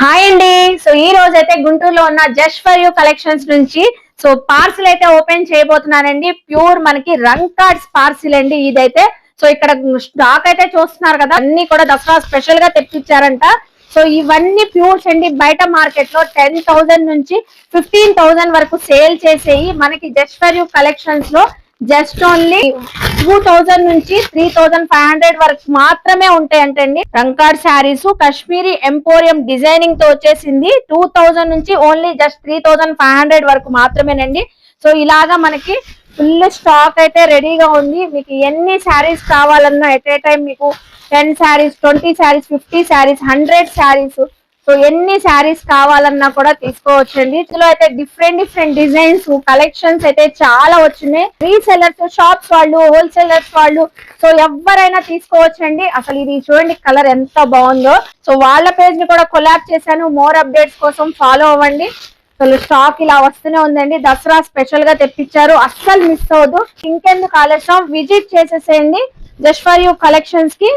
Hi అండి. So ఈ రోజు అయితే గుంటూరులో ఉన్న జస్ట్ ఫర్ యూ కలెక్షన్స్ నుంచి సో పార్సిల్ అయితే ఓపెన్ చేయబోతున్నానండి. ప్యూర్ మనకి రంగ్ కార్డ్స్ పార్సిల్ అండి ఇదైతే. సో ఇక్కడ స్టాక్ అయితే చూస్తున్నారు కదా అన్ని కూడా దసరా స్పెషల్గా తెప్పించారంట. సో ఇవన్నీ ప్యూర్స్ అండి. బయట మార్కెట్లో టెన్ థౌసండ్ నుంచి ఫిఫ్టీన్ థౌసండ్ వరకు సేల్ చేసేయి మనకి జస్ట్ ఫర్ యూ కలెక్షన్స్లో. జస్ట్ ఓన్లీ టూ థౌజండ్ నుంచి త్రీ థౌజండ్ ఫైవ్ హండ్రెడ్ వరకు మాత్రమే ఉంటాయంటండి. రంకాడ్ శారీస్ కశ్మీరీ ఎంపోరియం డిజైనింగ్తో వచ్చేసింది. టూ థౌజండ్ నుంచి only just three thousand five hundred వరకు మాత్రమేనండి. సో ఇలాగా మనకి ఫుల్ స్టాక్ అయితే రెడీగా ఉంది. మీకు ఎన్ని శారీస్ కావాలన్నా ఎట్ ఏ టైం మీకు ten saris twenty saris fifty saris hundred saris so ఎన్ని శారీస్ కావాలన్నా కూడా తీసుకోవచ్చండి. ఇందులో అయితే డిఫరెంట్ డిఫరెంట్ డిజైన్స్ కలెక్షన్స్ అయితే చాలా వచ్చినాయి. రీసెలర్స్ షాప్స్ వాళ్ళు హోల్సేలర్స్ వాళ్ళు సో ఎవరైనా తీసుకోవచ్చండి. అసలు ఇది చూడండి కలర్ ఎంత బాగుందో. సో వాళ్ళ పేజ్ని కూడా కొలాబ్ చేశాను. మోర్ అప్డేట్స్ కోసం ఫాలో అవ్వండి. అసలు స్టాక్ ఇలా వస్తూనే ఉందండి. దసరా స్పెషల్గా తెప్పించారు. అస్సలు మిస్ అవ్వదు ఇంకెందుకు ఆలస్యం? విజిట్ చేసేసేయండి. Just for you కలెక్షన్స్కి.